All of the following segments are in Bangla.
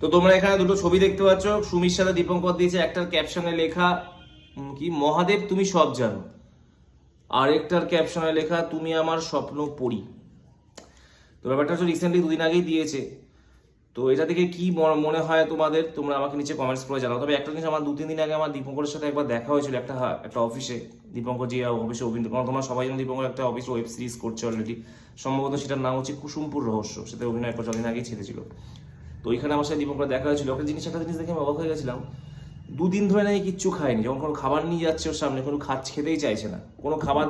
তো তোমরা এখানে দুটো ছবি দেখতে পাচ্ছ। সুমির সাথে দীপঙ্কর দিয়েছে একটার ক্যাপশনে লেখা কি? মহাদেব, তুমি সব জানো। আরেকটার ক্যাপশনে লেখা, তুমি আমার স্বপ্ন পড়ি। তো ব্যাপারটা হচ্ছে রিসেন্টলি দুদিন আগেই দিয়েছে। তো এটা থেকে কি মনে হয় তোমাদের? তোমরা আমাকে নিচে কমেন্টস করে জানাও। তবে একটা জিনিস আমার দু তিন দিন আগে আমার দীপঙ্করের সাথে একবার দেখা হয়েছিল একটা একটা অফিসে দীপঙ্কর যে অফিসে অভিনয় কারণ তোমরা সবাই জানো দীপঙ্কর একটা অফিসে ওয়েব সিরিজ করছে অলরেডি সম্ভবত সেটার নাম হচ্ছে কুসুমপুর রহস্য। সেটা অভিনয় করছে অদিন আগেই ছেড়েছিল। তো ওইখানে আমার সাথে দীপঙ্কর দেখা হয়েছিল। একটা জিনিস একটা জিনিস দেখে আমি অবাক হয়ে গেছিলাম। দুদিন ধরে নাকি কিচ্ছু খায়নি। যখন কোনো খাবার নিয়ে যাচ্ছে ওর সামনে, কোনো খাচ্ছে, খেতেই চাইছে না। কোনো খাবার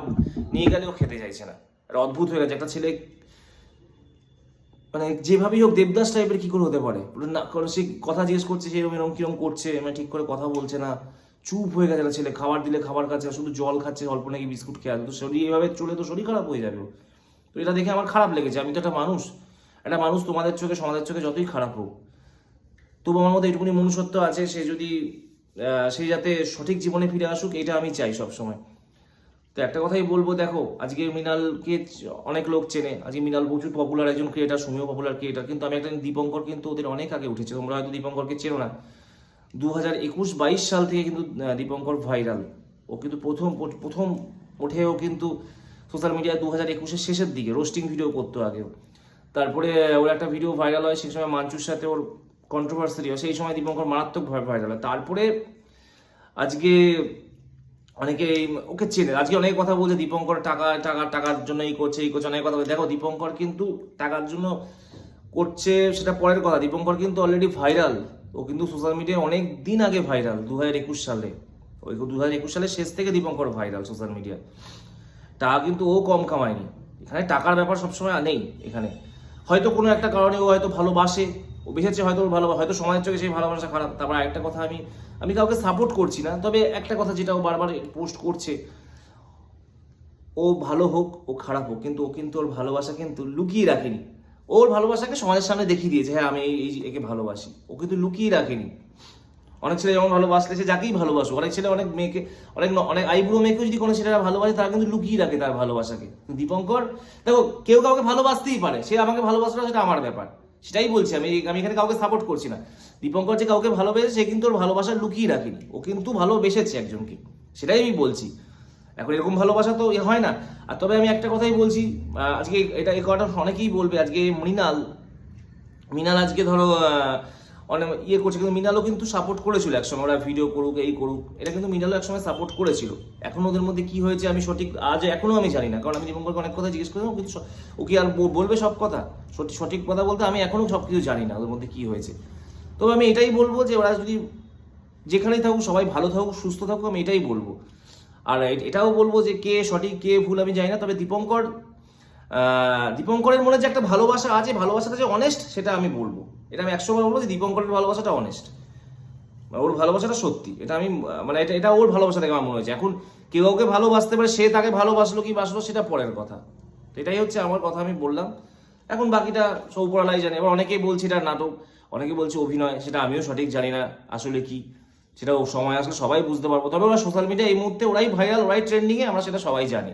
নিয়ে গেলেও খেতে চাইছে না। একটা অদ্ভুত হয়ে গেছে। একটা ছেলে মানে যেভাবেই হোক দেবদাস টাইপের কি করে হতে পারে? না কোনো সে কথা জিজ্ঞেস করছে সে এরকম এরকম কীরকম করছে মানে ঠিক করে কথা বলছে না। চুপ হয়ে গেছে ছেলে। খাবার দিলে খাবার খাচ্ছে শুধু জল খাচ্ছে, অল্প নাকি বিস্কুট খেয়ে আছে তো শরীর এভাবে চলে তো শরীর খারাপ হয়ে যাবে। তো এটা দেখে আমার খারাপ লেগেছে। আমি তো একটা মানুষ। একটা মানুষ তোমাদের চোখে, সমাজের চোখে যতই খারাপ হোক, তবু আমার মধ্যে এটুকুনি মনুষ্যত্ব আছে, সে যদি সে যাতে সঠিক জীবনে ফিরে আসুক, এটা আমি চাই সবসময়। তো একটা কথাই বলব, দেখো, আজকে মৃণালকে অনেক লোক চেনে, আজকে মৃণাল প্রচুর পপুলার একজন ক্রিয়েটার সুমিও পপুলার ক্রিয়েটার কিন্তু আমি একটা দীপঙ্কর কিন্তু ওদের অনেক আগে উঠেছে, তোমরা হয়তো দীপঙ্করকে চেনো না। দু হাজার একুশ বাইশ সাল থেকে কিন্তু দীপঙ্কর ভাইরাল ও কিন্তু প্রথম প্রথম ওঠেও কিন্তু সোশ্যাল মিডিয়ায় দু হাজার একুশের শেষের দিকে রোস্টিং ভিডিও করতো আগে তারপরে ওর একটা ভিডিও ভাইরাল হয়, সেই সময় মাঞ্চুর সাথে ওর কন্ট্রোভার্সি হয়, সেই সময় দীপঙ্কর মারাত্মক ভাইরাল হয়। তারপরে আজকে অনেকে ওকে চেনে, আজকে অনেক কথা বলছে দীপঙ্কর টাকা টাকা, টাকার জন্য এই করছে এই করছে, অনেক কথা বলছে। দেখো, দীপঙ্কর কিন্তু টাকার জন্য করছে, সেটা পরের কথা। দীপঙ্কর কিন্তু অলরেডি ভাইরাল ও কিন্তু সোশ্যাল মিডিয়ায় অনেক দিন আগে ভাইরাল দু হাজার একুশ সালে। ওই দু হাজার একুশ সালের শেষ থেকে দীপঙ্কর ভাইরাল সোশ্যাল মিডিয়ায় টাকা কিন্তু ও কম কামায়নি। এখানে টাকার ব্যাপার সবসময় নেই, এখানে। হয়তো কোনো একটা কারণে ও হয়তো ভালোবাসে, ও বেসেছে হয়তো ভালো হয়তো সমাজের চোখে সেই ভালোবাসা খারাপ। তারপর একটা কথা আমি আমি কাউকে সাপোর্ট করছি না, তবে একটা কথা যেটা ও বারবার পোস্ট করছে, ও ভালো হোক, ও খারাপ হোক, কিন্তু ও কিন্তু ওর ভালোবাসা কিন্তু লুকিয়ে রাখেনি। ওর ভালোবাসাকে সমাজের সামনে দেখিয়ে দিয়েছে হ্যাঁ আমি এই- একে ভালোবাসি। ও কিন্তু লুকিয়ে রাখেনি। অনেক ছেলে যেমন ভালোবাসলে সে যাকেই ভালোবাসো অনেক ছেলে অনেক মেয়েকে, অনেক অনেক আইবুড়ো মেয়েকেও যদি কোনো ছেলেরা ভালোবাসে, তারা কিন্তু লুকিয়ে রাখে তার ভালোবাসাকে। দীপঙ্কর, দেখো, কেউ কাউকে ভালোবাসতেই পারে, সে আমাকে ভালোবাসলো সেটা আমার ব্যাপার, সেটাই বলছি আমি আমি এখানে কাউকে সাপোর্ট করছি না। দীপঙ্কর যে কাউকে ভালোবেসে সে কিন্তু ওর ভালোবাসা লুকিয়ে রাখেনি, ও কিন্তু ভালোবেসেছে একজনকে, সেটাই আমি বলছি। এখন এরকম ভালোবাসা তো এ হয় না, আর তবে আমি একটা কথাই বলছি আজকে এটা এই কথাটা অনেকেই বলবে, আজকে মৃণাল মৃণাল আজকে ধরো অনেক ইয়ে করছে, কিন্তু মিনালও কিন্তু সাপোর্ট করেছিল একসময়, ওরা ভিডিও করুক, এই করুক। এটা কিন্তু মিনালও একসময় সাপোর্ট করেছিল। এখন ওদের মধ্যে কি হয়েছে আমি সঠিক, আজ এখনও আমি জানি না, কারণ আমি দীপঙ্করকে অনেক কথা জিজ্ঞেস করেছিলাম, কিন্তু ও কি আর বলবে সব কথা? সঠিক সঠিক কথা বলতে আমি এখনও সব কিছু জানি না, ওদের মধ্যে কি হয়েছে। তবে আমি এটাই বলব যে ওরা যদি যেখানেই থাকুক, সবাই ভালো থাকুক, সুস্থ থাকুক, আমি এটাই বলব। আর এটাও বলব যে কে সঠিক, কে ভুল আমি জানি না, তবে দীপঙ্কর দীপঙ্করের মনে যে একটা ভালোবাসা আছে, ভালোবাসাটা যে অনেস্ট সেটা আমি বলব। এটা আমি একশো বলব যে দীপঙ্করের ভালোবাসাটা অনেস্ট ওর ভালোবাসাটা সত্যি। এটা আমি মানে এটা এটা ওর ভালোবাসা থেকে আমার মনে হয়েছে। এখন কেউ কাউকে ভালোবাসতে পারে, সে তাকে ভালোবাসলো কি বাসলো সেটা পরের কথা। এটাই হচ্ছে আমার কথা আমি বললাম। এখন বাকিটা সৌপড়ালাই জানে। এবার অনেকেই বলছে এটা নাটক, অনেকে বলছে অভিনয়, সেটা আমিও সঠিক জানি না আসলে কি। সেটা সময় আসলে সবাই বুঝতে পারব। তবে ওরা সোশ্যাল মিডিয়া এই মুহূর্তে ওরাই ভাইরাল ওরাই ট্রেন্ডিংয়ে আমরা সেটা সবাই জানি।